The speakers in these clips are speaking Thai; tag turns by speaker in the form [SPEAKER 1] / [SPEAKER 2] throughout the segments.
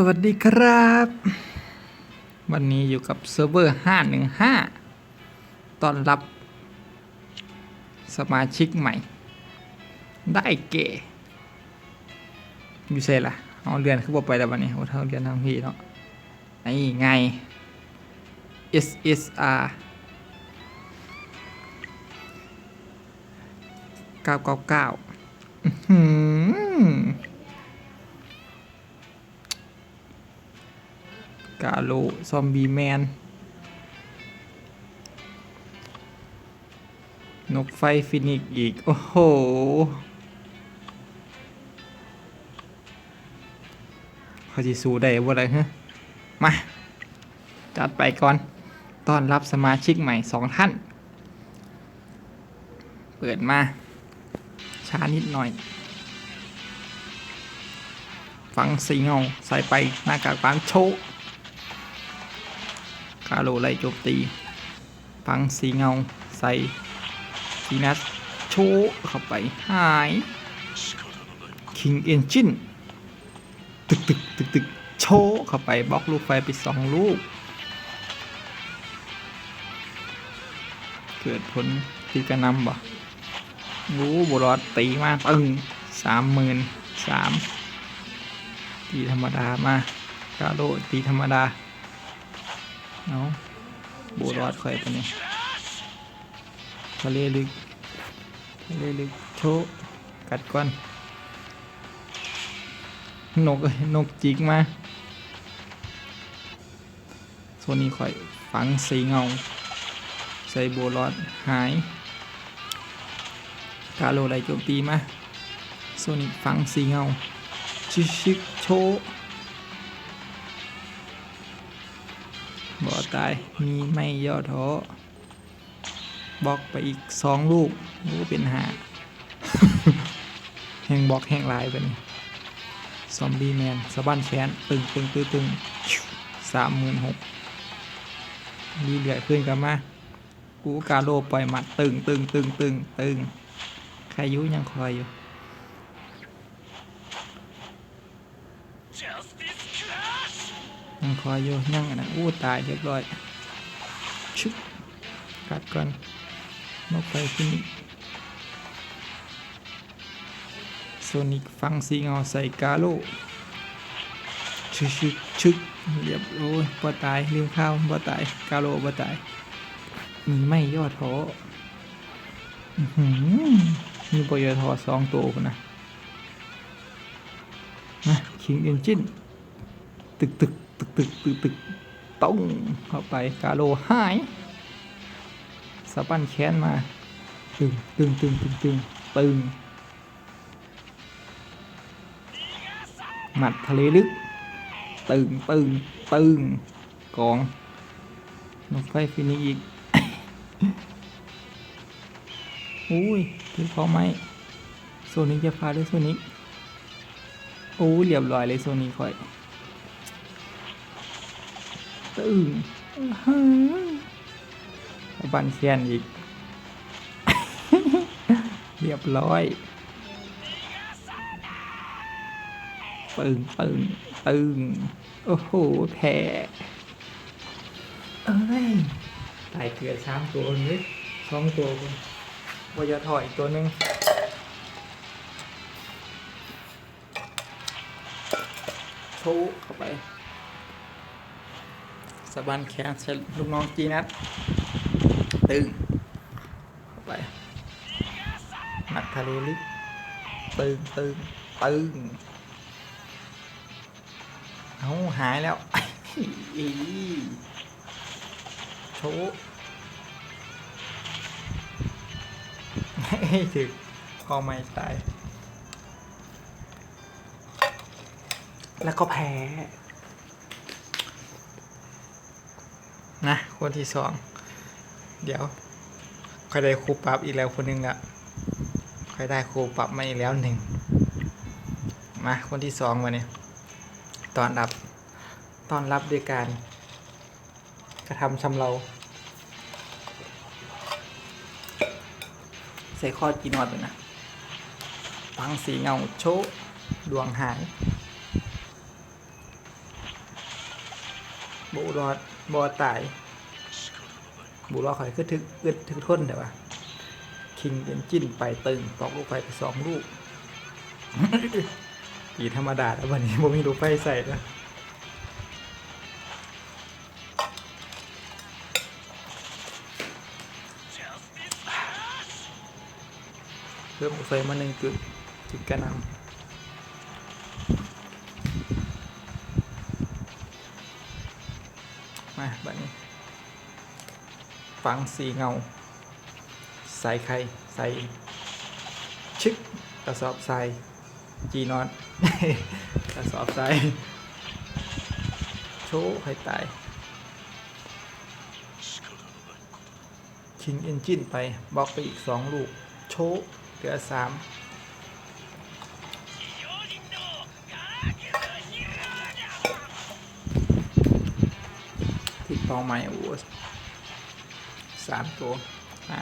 [SPEAKER 1] สวัสดีครับ วันนี้อยู่กับเซิร์ฟเวอร์ 515ตอนรับ สมาชิกใหม่ ได้เก๋อยู่เซล่ะเอาเรียนขึ้นบไปแล้ววันนี้โอ้เท่าเรียนทางพี่เนาะนี่ไง SSR 999 กาโลซอมบี้แมน นกไฟฟินิกอีก โอ้โห เขาจะสู้ได้บ่ไรฮะ มา จัดไปก่อน ต้อนรับสมาชิกใหม่สองท่าน เปิดมา ช้านิดหน่อยฟังสีเงาใส่ไปหน้ากากปานโชว์ กาโลไล่โจมตีฟังสีเงาใส่ทีนัสโชเข้าไปหายคิงเอนจินตึกตึกตึกตึกโชเข้าไปบล็อกลูกไฟไปสองลูก เกิดผลตีกระนำบ่รู้บุรอดตีมาตึงสามหมื่นสามตีธรรมดามา กาโลตีธรรมดา เอาโบรอดข่อยปะเนี่ยทะเลลึกทะเลลึกโชกัดก้อนนกเอ้ยนกจิกมาโซนนี้ข่อยฝังสีเงา ใส่โบรอดหายกาโลไลโจมตีมาโซนิกฝังสีเงาชิชิกโช บ่ตาย มีไม่ย่อท้อบล็อกไปอีกสองลูกรู้เป็นหาแห่งบล็อกแห่งลายไปนี่ซอมบี้แมนสะบั้นแขนตึงตึงตึงตึงสามหมื่นหกดีเหลือขึ้นกันมากูกาโลปล่อยหมัดตึงตึงตึงตึงตึงใครยุยังคอยอยู่ ยังคอยอยู่ยังอันนะอู้ตายเรียบร้อยชุบกัดก่อนนกไปขึ้นโซนิกฟังสีเงาใส่กาโลชึกชึกชึกเรียบโอ้ยบ่ตายลืมข้าวบ่ตายกาโลบ่ตายมีไม่ย่อท้ออื้อหือมีบย่อท้อสองตัวนนะนะคิงเอนจินตึกตึก ตึกตึกตึกต้องเข้าไปกาโลหายสะบั้นแขนมา ตึงตึงตึงตึงตึงตึงหมัดทะเลลึก ตึงตึงตึงกองนกไฟฟินิอีกอุ้ยถือเขาไหมโซนิกจะพาด้วยโซนิกโอ้เรียบร้อยเลยโซนิกค่อย ตึงบันเคียนอีก เรียบร้อยปึงปึงปึงโอ้โหแพ้เอ้ยตายเกลือสามตัวเลยสองตัวคนวายาถอยอีกตัวหนึ่งโชว์เข้าไป สะบันแขนใส่ลูกน้องจีนัดตึงเข้าไปหมัดทะเลลึกตึงตึงตึงเอาหายแล้วอีโชว์ให้ถึกพอไม่ตาย แล้วก็แพ้ นะ คนที่สอง เดี๋ยวค่อยได้ครูปรับอีกแล้วคนหนึ่งละค่อยได้ครูปรับมาอีกแล้วหนึ่งมาคนที่สองมาเนี่ยตอนรับตอนรับด้วยการ กระทำชำเรา ใส่ข้อจีนอดเลยนะฟังสีเงาโชดวงหาย บุรอดบอตายบุรอดข่อยคือถึกอึดถึกทนแต่ว่าคิงเอนจิ้นไปตึงตอกลูกไฟไปสองลูกตีธรรมดาแล้ววันนี้ผมมีลูกไฟใส่แล้วเพิ่มลูกไฟมาหนึ่งจุดจุดกระนำ มาแบบนี้ฟังสีเงา ใส่ไข่ ใส่ชึกกระสอบใส่จีนอนกระสอบใส่โชว์ให้ตาย คิงเอนจินไปบล็อกไปอีกสองลูก โชว์เหลือสาม ที่เป้าหมายโอ้โหสามตัวอะ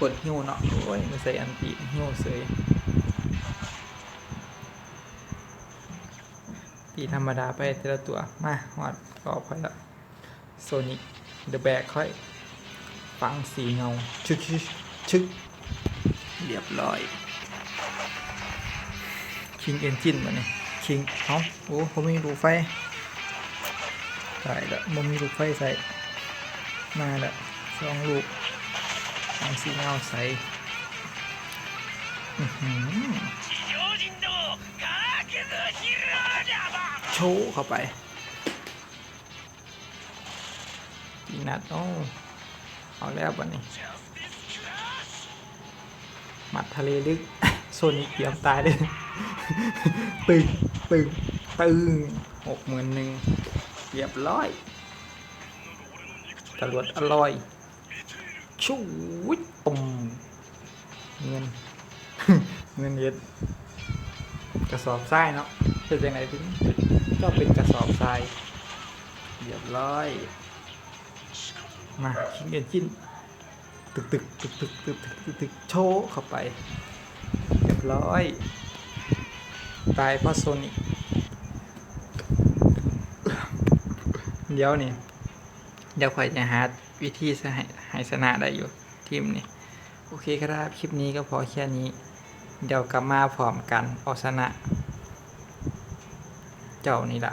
[SPEAKER 1] กดหิ้วเนาะโอ้ยไม่ใส่อันตีหิ้วเสยตีธรรมดาไปแต่ละตัว มาหอดก็พอละโซนิกเดอะแบกค่อย ฟังสีเงา ชึกชึกชึกเรียบร้อย คิงเอนจินมาเนี่ยคิงเอ้าโอ้ผมมีลูกไฟใส่แล้วมันมีลูกไฟใส่ มาแล้วสองลูกทาสีเงาใสอื้อหือโชว์เข้าไปปีนัดโอ้เอาแล้วบันนี้มัดทะเลลึกโซนิกเกียมตายเลย ตึงตึงตึงหกหมื่นหนึ่งเรียบร้อยตรวจอร่อยชูวิตตุ่มเงิน เงินเย็ดกระสอบทรายเนาะเป็นยังไงถึงก็เป็นกระสอบทรายเรียบร้อยมาชิ้นเงินชิ้นตึกตึกตึกตึกตึกตึกตึกโชว์เข้าไปเรียบร้อย ตายเพราะโซนิกเดี๋ยวนี่ เดี๋ยวข่อยจะหาวิธีให้ให้ชนะได้อยู่ทีมนี่ โอเคครับ คลิปนี้ก็พอแค่นี้ เดี๋ยวกลับมาพร้อมกันเอาชนะ เจ้านี่ละ